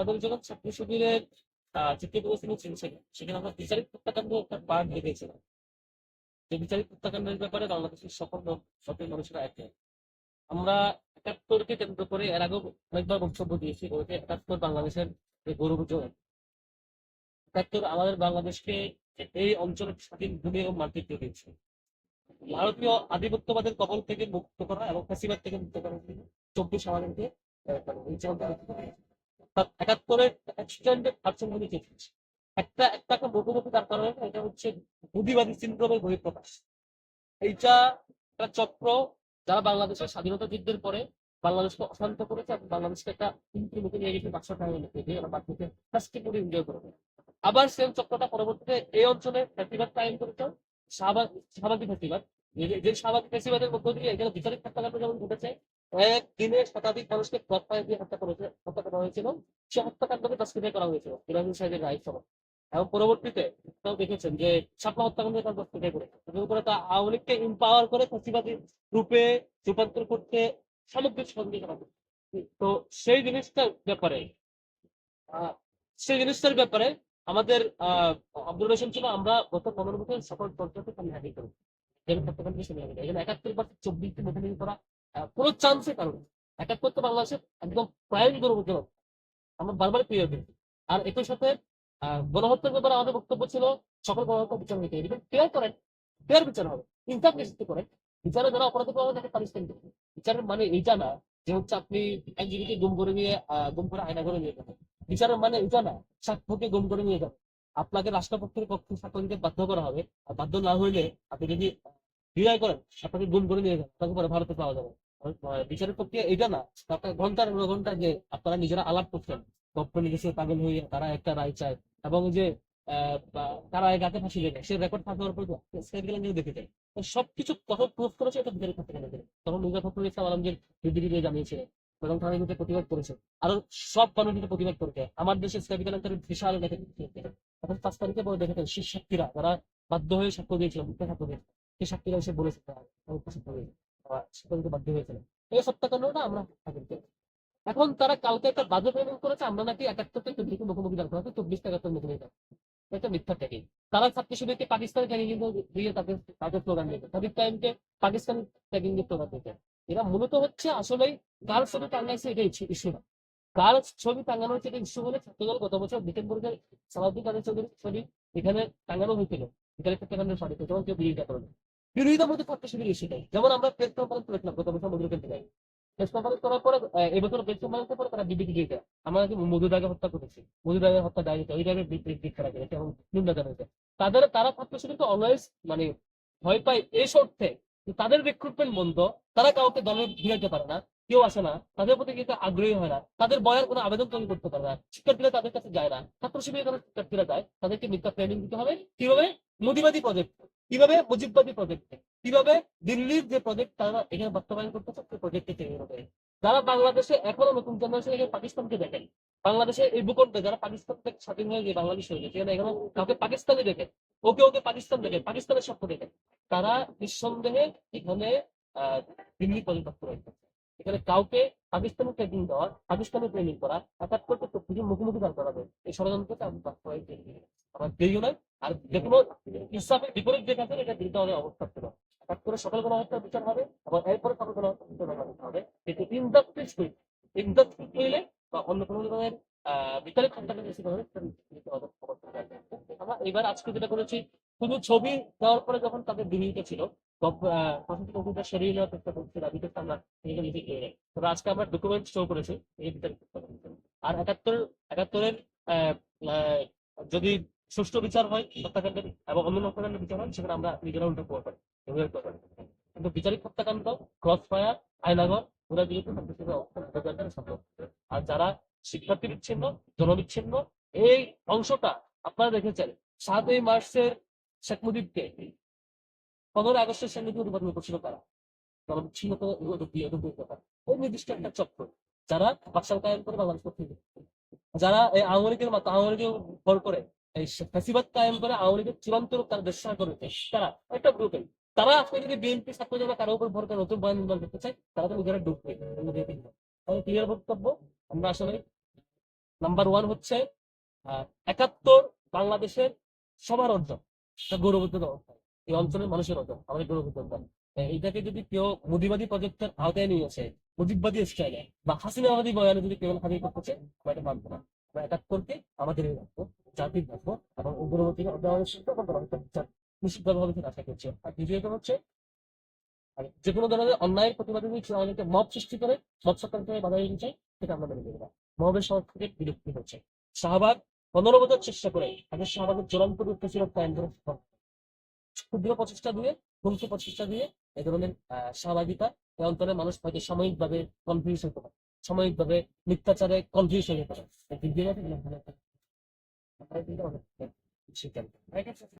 আমাদের যখন ছাত্র শিবিরের চিত্র প্রদর্শনী চলছিল সেখানে আমরা বিচারিক হত্যাকাণ্ড একটা পার্ট দেখেছিলাম যে বিচারিক হত্যাকাণ্ডের ব্যাপারে বাংলাদেশের সকল সকল মানুষেরা একে আমরা একাত্তরকে কেন্দ্র করে এর আগেও অনেকবার বক্তব্য দিয়েছি ওইটা একাত্তর বাংলাদেশের যে গৌরব জয় একাত্তর আমাদের বাংলাদেশকে এই অঞ্চলের স্বাধীন ভূমি এবং মাতৃত্ব দিয়েছে ভারতীয় আধিপত্যবাদের কবল থেকে মুক্ত করা এবং ফ্যাসিবাদ থেকে মুক্ত জন্য চব্বিশ আমাদেরকে এই একাত্তরের একটা একটাকে মুখোমুখি তার কারণে এটা হচ্ছে বুদ্ধিবাদী সিন্ড্রোমের বহিঃপ্রকাশ। এইটা একটা চক্র যারা বাংলাদেশের স্বাধীনতা যুদ্ধের পরে বাংলাদেশকে অশান্ত করেছে এবং বাংলাদেশকে একটা হুমকি মুখে নিয়ে গেছে পাঁচশো টাকা লিখে ওরা বাকিকে ফার্স্টে করে এনজয় করবে আবার সেম চক্রটা পরবর্তীতে এই অঞ্চলে ফেস্টিভাল টাইম করেছে শাহবাগ- শাহবাগী ফেস্টিভাল যে শাহবাগী মধ্য দিয়ে এখানে বিচারিক হত্যাকাণ্ড যেমন ঘটেছে এক দিনে শতাধিক মানুষকে ক্রস দিয়ে হত্যা করেছে, হত্যা করা হয়েছিল। সে হত্যাকাণ্ডকে তস্কৃতি করা হয়েছিল, ইরানি সাহেবের রায় সহ। এবং পরবর্তীতে আপনারা দেখেছেন যে ছাপা হত্যাকাণ্ড তার তস্কৃতি করেছে। এর উপরে তা আওয়ামী লীগকে ইম্পাওয়ার করে ফেস্টিভালি রূপে রূপান্তর করতে সামগ্রিক সহযোগিতা করা। তো সেই জিনিসটার ব্যাপারে সেই জিনিসটার ব্যাপারে আমাদের আহ অবজারভেশন ছিল আমরা গত পনেরো বছর সকল তথ্যকে আমি করি হত্যাকাণ্ডকে শুনে এখানে একাত্তর পার্সেন্ট চব্বিশ দিন করা কোনো চান্সের কারণ নেই। একাত্তর তো বাংলাদেশের একদম প্রাইম গৌরবজনক আমরা বারবার ক্লিয়ার করেছি আর একই সাথে গণহত্যার ব্যাপারে আমাদের বক্তব্য ছিল সকল গণহত্যা বিচার নিতে। হবে ক্লিয়ার করেন ক্লিয়ার বিচার হবে। ইনসাফ নিশ্চিত করেন। বিচারে যারা অপরাধ করে তাকে পানিশমেন্ট দেবেন বিচারের মানে এইটা না যে হচ্ছে আপনি আইনজীবীকে গুম করে নিয়ে গুম করে আয়না করে নিয়ে যাবেন। বিচারের মানে এটা না সাক্ষ্যকে গুম করে নিয়ে যাবেন। আপনাকে রাষ্ট্রপক্ষের পক্ষে সাক্ষ্য দিতে বাধ্য করা হবে। আর বাধ্য না হইলে আপনি যদি বিদায় করেন আপনাকে গুম করে নিয়ে যাবেন। তাকে পরে ভারতে পাওয়া যাবে। বিচারের প্রক্রিয়া এটা না আপনার ঘণ্টার ঘণ্টা যে আপনারা নিজেরা আলাপ করছেন গপ্প নিজস্ব পাগল হয়ে তারা একটা রায় চায়, এবং যে তারা হাতে ফাঁসি লেগে সে রেকর্ড থাকার পর সেগুলো নিয়ে দেখে যায়। সবকিছু কত প্রুফ করেছে এটা বিচারের ক্ষেত্রে তখন মির্জা ফখরুল ইসলাম আলমগীর বিবৃতি দিয়ে জানিয়েছিলেন এবং থানা কিন্তু প্রতিবাদ করেছে। আরও সব কিন্তু প্রতিবাদ করেছে। আমার দেশের স্ক্যাপিটালের বিশাল এখন পাঁচ তারিখে পরে দেখেছেন শীর্ষ সাক্ষীরা যারা বাধ্য হয়ে সাক্ষ্য দিয়েছিল মিথ্যা সাক্ষ্য দিয়েছিল। সেই সাক্ষীরা এসে বলেছে, তারা সাক্ষ্য দিয়েছে বাধ্য এই আমরা হাজির এখন তারা কালকে একটা বাজেট পেমেন্ট করেছে, আমরা নাকি একাত্তর থেকে চব্বিশকে মুখোমুখি রাখব নাকি চব্বিশ থেকে একাত্তর রাখব এটা মিথ্যা ট্যাগিং তারা ছাত্র শিবিরকে পাকিস্তানি ট্যাগিং দিয়ে তাদের তাদের স্লোগান দিয়েছে। তাদের টাইমকে পাকিস্তানি ট্যাগিং দিয়ে স্লোগান দিয়েছে। এরা মূলত হচ্ছে আসলেই কার ছবি টাঙ্গাইছে এটা ইস্যু না। কার ছবি টাঙ্গানো হচ্ছে এটা ইস্যু বলে ছাত্রদল গত বছর ডিসেম্বরে সালাউদ্দিন কাদের ছবি এখানে টাঙ্গানো হয়েছিল। এখানে হত্যাকাণ্ডের সারিতে যেমন কেউ বিরোধিতা বিরোধিতার মধ্যে নেই। যেমন আমরা প্রেস কনফারেন্স করেছিলাম কেন্দ্রে প্রেস কনফারেন্স করার পরে এবছর প্রেস পরে তারা বিবৃতি আমরা নাকি মধুদাকে হত্যা মধুদাকে হত্যা দায় এবং তাদের, তারা ছাত্র অলওয়েজ মানে ভয় পায় এই শর্তে তাদের রিক্রুটমেন্ট বন্ধ তারা কাউকে দলে ভিড়াইতে পারে না, কেউ আসে না, তাদের প্রতি কিন্তু আগ্রহী হয় না, তাদের বয়ার কোনো আবেদন তৈরি করতে পারে না, শিক্ষার্থীরা তাদের কাছে যায় না, ছাত্র শিবিরের কাছে শিক্ষার্থীরা যায়, তাদেরকে মিথ্যা ট্রেনিং দিতে হবে। কীভাবে? মোদিবাদী প্রজেক্ট কীভাবে মুজিববাদী প্রজেক্টে কীভাবে দিল্লির যে প্রজেক্ট তারা এখানে বাস্তবায়ন করতেছে, সেই প্রজেক্টে ট্রেনিং হবে? যারা বাংলাদেশে এখনও নতুন জেনারেশন এখানে পাকিস্তানকে দেখেন, বাংলাদেশে এই ভূখণ্ডে যারা পাকিস্তান থেকে স্বাধীন হয়ে যে বাংলাদেশ হয়ে গেছে সেখানে এখনও কাউকে পাকিস্তানি দেখে ওকে ওকে পাকিস্তান দেখে, পাকিস্তানের স্বপ্ন দেখে, তারা নিঃসন্দেহে এখানে, আহ, দিল্লি পরিত্যক্ত রয়েছে। এখানে কাউকে পাকিস্তানি ট্রেনিং দেওয়া পাকিস্তানি ট্রেনিং করা, হঠাৎ করতে প্রকৃতির মুখোমুখি দাঁড় করাবে এই ষড়যন্ত্রকে আমি আমার দেরিও নাই আর যে কোনো ইসলামে বিপরীত যেটা আছে এটা বিরুদ্ধে আমাদের অবস্থা ছিল। হঠাৎ করে সকল গণহত্যার বিচার হবে এবং এরপরে সকল গণহত্যার বিচার হবে। কিন্তু ইন্ডাস্ট্রিজ হইলে ইন্ডাস্ট্রিজ হইলে বা অন্য কোনো ধরনের, আহ, বিচারিক ক্ষমতাকে বেশি হবে। আমরা এবার আজকে যেটা করেছি শুধু ছবি দেওয়ার পরে যখন তাদের বিরোধিতা ছিল প্রশাসনিক অভিযোগ সরিয়ে নেওয়ার চেষ্টা আমি কিন্তু আমরা নিজে নিজে নেই তবে আজকে আমরা ডকুমেন্ট শো করেছি, এই বিচারিক আর একাত্তর, একাত্তরের যদি সুষ্ঠু বিচার হয়, হত্যাকাণ্ডের এবং অন্য হত্যাকাণ্ডের বিচার হয়, সেখানে আমরা নিজেরা উল্টো করতে পারি। কিন্তু বিচারিক হত্যাকাণ্ড ক্রস ফায়ার আয়নাগর ওরা বিরুদ্ধে সন্ত্রাসীদের সম্ভব আর যারা শিক্ষার্থী বিচ্ছিন্ন, জনবিচ্ছিন্ন, এই অংশটা আপনারা দেখেছেন, সাতই মার্চের শেখ মুজিবকে পনেরো আগস্টের সঙ্গে উদ্বোধন করছিল তারা। জনবিচ্ছিন্নতা কথা ওই নির্দিষ্ট একটা চক্র। যারা বাকশাল কায়েম করে বাংলাদেশ করতে যারা এই আওয়ামী লীগের মতো আওয়ামী লীগের ভর করে, এই ফ্যাসিবাদ কায়েম করে আওয়ামী লীগের চূড়ান্ত তারা দেশ করে তারা একটা গ্রুপে তারা আজকে যদি বিএনপি ছাত্র যারা কারও উপর ভর করে নতুন বয়ান নির্মাণ করতে চায়, তারা তো নিজেরা ডুববে তাহলে ক্লিয়ার বক্তব্য? আমরা আসলে নাম্বার ওয়ান হচ্ছে একাত্তর বাংলাদেশের সবার অর্জন। এটা গৌরবোদ্যোগ এই অঞ্চলের মানুষের অর্জন আমাদের গৌরবোদ্যোগ এইটাকে যদি কেউ মুদিবাদী প্রজেক্টের আওতায় নিয়েছে মুজিববাদী স্টাইলে বা হাসিনাবাদী বয়ানে যদি কেউ হাজির করতেছে আমরা এটা মানবো না। আমরা একাত্তরকে আমাদের রাখব জাতির রাখব এবং শিক্ষা নিশ্চিতভাবে হবে আশা করছি। আর দ্বিতীয়ত হচ্ছে যে কোনো ধরনের অন্যায়ের প্রতিবাদে যদি আমাদেরকে মব সৃষ্টি করে, মব সরকারকে বাধা দিতে চাই সেটা আমরা মেনে নেব সড়ক থেকে বিরক্তি হচ্ছে। শাহবাগ পনেরো বছর চেষ্টা করে আগে আমাদের চূড়ান্ত রূপে ছিল ক্ষুদ্র প্রচেষ্টা দিয়ে হুমকি প্রচেষ্টা দিয়ে এ ধরনের সহভাগিতা এই অঞ্চলের মানুষ হয়তো সাময়িকভাবে কনফিউজ হতে পারে, সাময়িকভাবে মিথ্যাচারে কনফিউজ হয়ে যেতে পারি।